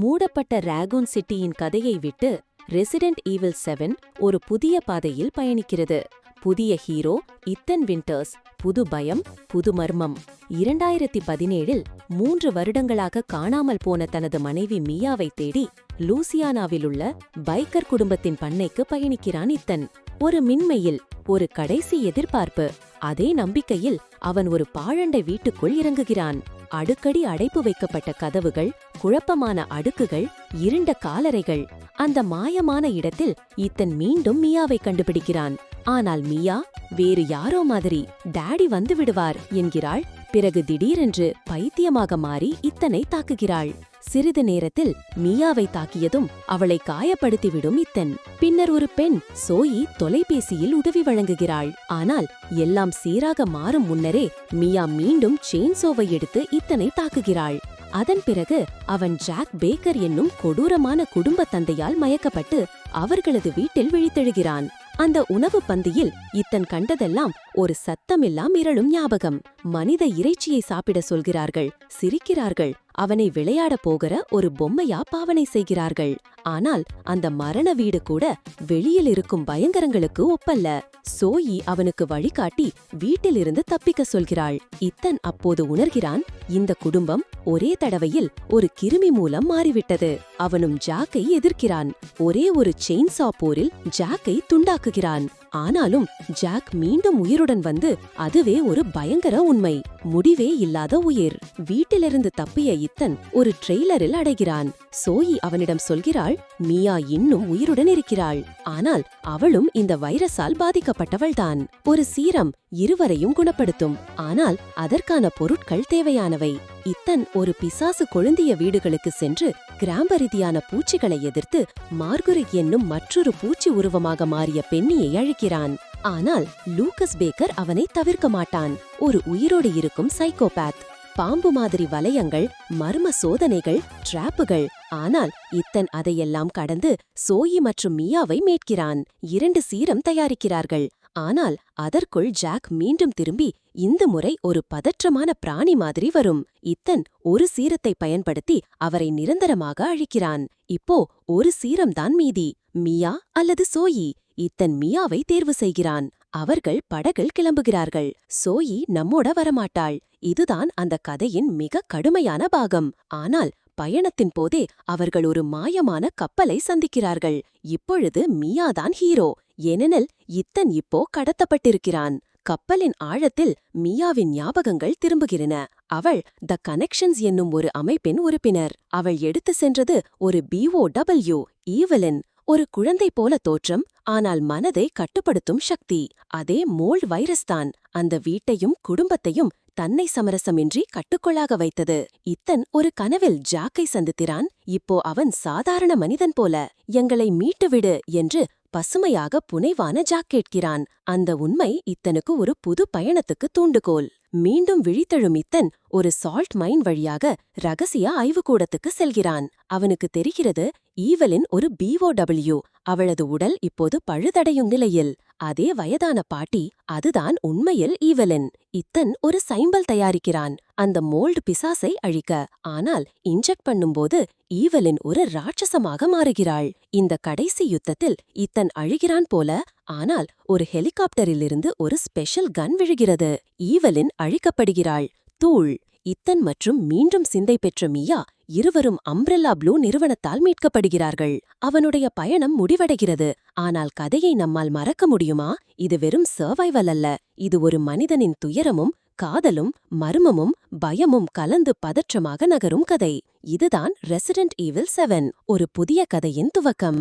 மூடப்பட்ட ராகூன் சிட்டியின் கதையை விட்டு ரெசிடென்ட் ஈவில் செவன் ஒரு புதிய பாதையில் பயணிக்கிறது. புதிய ஹீரோ இத்தன் வின்டர்ஸ் புது பயம் புது மர்மம். இரண்டாயிரத்தி பதினேழில் மூன்று வருடங்களாக காணாமல் போன தனது மனைவி மியாவை தேடி லூசியானாவிலுள்ள பைக்கர் குடும்பத்தின் பண்ணைக்கு பயணிக்கிறான் இத்தன். ஒரு மின்மையில் ஒரு கடைசி எதிர்பார்ப்பு. அதே நம்பிக்கையில் அவன் ஒரு பாழண்டை வீட்டுக்குள் இறங்குகிறான். அடுக்கடி அடைப்பு வைக்கப்பட்ட கதவுகள் குழப்பமான அடுக்குகள் இருண்ட காலறைகள். அந்த மாயமான இடத்தில் இத்தன் மீண்டும் மியாவை கண்டுபிடிக்கிறான். ஆனால் மியா வேறு யாரோ மாதிரி டாடி வந்து விடுவார் என்கிறாள். பிறகு திடீரென்று பைத்தியமாக மாறி இத்தனை தாக்குகிறாள். சிறிது நேரத்தில் மியாவை தாக்கியதும் அவளை காயப்படுத்திவிடும் இத்தன். பின்னர் ஒரு பெண் சோயி தொலைபேசியில் உதவி வழங்குகிறாள். ஆனால் எல்லாம் சீராக மாறும் முன்னரே மியா மீண்டும் செயின்சோவை எடுத்து இத்தனை தாக்குகிறாள். அதன் பிறகு அவன் ஜாக் பேக்கர் என்னும் கொடூரமான குடும்ப தந்தையால் மயக்கப்பட்டு அவர்களது வீட்டில் விழித்தெழுகிறான். அந்த உணவு பந்தியில் இத்தன் கண்டதெல்லாம் ஒரு சத்தமெல்லாம் மிரளும் ஞாபகம். மனித இறைச்சியை சாப்பிட சொல்கிறார்கள் சிரிக்கிறார்கள் அவனை விளையாட போகிற ஒரு பொம்மையா பாவனை செய்கிறார்கள். ஆனால் அந்த மரண வீடு கூட வெளியில் இருக்கும் பயங்கரங்களுக்கு ஒப்பல்ல. சோயி அவனுக்கு வழிகாட்டி வீட்டிலிருந்து தப்பிக்க சொல்கிறாள். இத்தன் அப்போது உணர்கிறான் இந்த குடும்பம் ஒரே தடவையில் ஒரு கிருமி மூலம் மாறிவிட்டது. அவனும் ஜாக்கை எதிர்க்கிறான். ஒரே ஒரு செயின்சா போரில் ஜாக்கை துண்டாக்குகிறான். ஆனாலும் ஜாக் மீண்டும் உயிருடன் வந்து அதுவே ஒரு பயங்கர உண்மை. முடிவே இல்லாத உயிர். வீட்டிலிருந்து தப்பிய இத்தன் ஒரு ட்ரெய்லரில் அடைகிறான். சோயி அவனிடம் சொல்கிறாள் மியா இன்னும் உயிருடன் இருக்கிறாள். ஆனால் அவளும் இந்த வைரஸால் பாதிக்கப்பட்டவள்தான். ஒரு சீரம் இருவரையும் குணப்படுத்தும். ஆனால் அதற்கான பொருட்கள் தேவையானவை. இத்தன் ஒரு பிசாசு கொழுந்திய வீடுகளுக்கு சென்று கிராம்பரிதியான பூச்சிகளை எதிர்த்து மார்குரி என்னும் மற்றொரு பூச்சி உருவமாக மாறிய பெண்ணியை அழிக்கிறான். ஆனால் லூக்கஸ் பேக்கர் அவனை தவிர்க்க மாட்டான். ஒரு உயிரோடு இருக்கும் சைக்கோபாத். பாம்பு மாதிரி வலயங்கள் மர்ம சோதனைகள் டிராப்புகள். ஆனால் இத்தன் அதையெல்லாம் கடந்து சோயி மற்றும் மியாவை மீட்கிறான். இரண்டு சீரம் தயாரிக்கிறார்கள். ஆனால் அதற்குள் ஜாக் மீண்டும் திரும்பி இந்த முறை ஒரு பதற்றமான பிராணி மாதிரி வரும். இத்தன் ஒரு சீரத்தை பயன்படுத்தி அவரை நிரந்தரமாக அழிக்கிறான். இப்போ ஒரு சீரம்தான் மீதி. மியா அல்லது சோயி? இத்தன் மியாவை தேர்வு செய்கிறான். அவர்கள் படகில் கிளம்புகிறார்கள். சோயி நம்மோட வரமாட்டாள். இதுதான் அந்த கதையின் மிக கடுமையான பாகம். ஆனால் பயணத்தின் போதே அவர்கள் ஒரு மாயமான கப்பலை சந்திக்கிறார்கள். இப்பொழுது மியாதான் ஹீரோ. ஏனெனில் இத்தன் இப்போ கடத்தப்பட்டிருக்கிறான். கப்பலின் ஆழத்தில் மியாவின் ஞாபகங்கள் திரும்புகிறன அவள் த கனெக்ஷன்ஸ் என்னும் ஒரு அமைப்பின் உறுப்பினர். அவள் எடுத்து சென்றது ஒரு பிஓ டபிள்யூ ஈவலின். ஒரு குழந்தை போல தோற்றம் ஆனால் மனதை கட்டுப்படுத்தும் சக்தி. அதே மோல்ட் வைரஸ் தான் அந்த வீட்டையும் குடும்பத்தையும் தன்னை சமரசமின்றி கட்டுக்கொள்ளாக வைத்தது. இத்தன் ஒரு கனவில் ஜாக்கை சந்தித்திறான் இப்போ அவன் சாதாரண மனிதன் போல எங்களை மீட்டுவிடு என்று பசுமையாக புனைவான ஜாக் கேட்கிறான். அந்த உண்மை இத்தனுக்கு ஒரு புது பயணத்துக்கு தூண்டுகோல். மீண்டும் விழித்தெழும் இத்தன் ஒரு சால்ட் மைன் வழியாக ரகசிய ஆய்வுக்கூடத்துக்கு செல்கிறான். அவனுக்கு தெரிகிறது ஈவலின் ஒரு பிஓடபிள்யூ அவளது உடல் இப்போது பழுதடையும் நிலையில். அதே வயதான பாட்டி அதுதான் உண்மையில் ஈவலின். இத்தன் ஒரு சைம்பல் தயாரிக்கிறான். அந்த மோல்டு பிசாசை அழிக்க. ஆனால் இன்ஜெக்ட் பண்ணும்போது ஈவலின் ஒரு ராட்சசமாக மாறுகிறாள். இந்த கடைசி யுத்தத்தில் இத்தன் அழுகிறான் போல ஆனால் ஒரு ஹெலிகாப்டரிலிருந்து ஒரு ஸ்பெஷல் கன் விழுகிறது. ஈவலின் அழிக்கப்படுகிறாள். தூள். இத்தன் மற்றும் மீண்டும் சிந்தை பெற்ற மியா இருவரும் அம்ப்ரெல்லா ப்ளூ நிறுவனத்தால் மீட்கப்படுகிறார்கள். அவனுடைய பயணம் முடிவடைகிறது. ஆனால் கதையை நம்மால் மறக்க முடியுமா? இது வெறும் சர்வைவல் அல்ல. இது ஒரு மனிதனின் துயரமும் காதலும் மர்மமும் பயமும் கலந்து பதற்றமாக நகரும் கதை. இதுதான் ரெசிடென்ட் ஈவில் செவன் ஒரு புதிய கதையின் துவக்கம்.